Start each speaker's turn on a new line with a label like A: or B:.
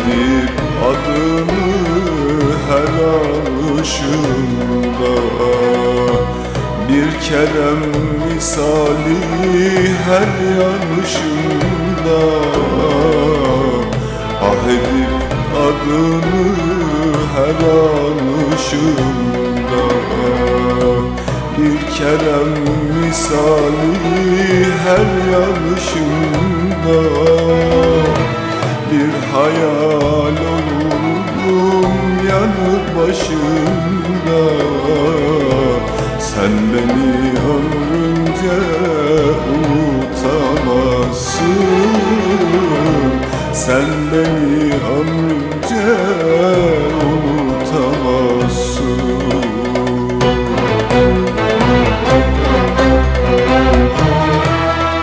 A: edip adını her alışımda Bir kerem misali her yanışımda Ah edip adını her alışımda Bir kerem misali her yanışımda hayal olurum yanı başında Sen beni ömrünce unutamazsın. Sen beni ömrünce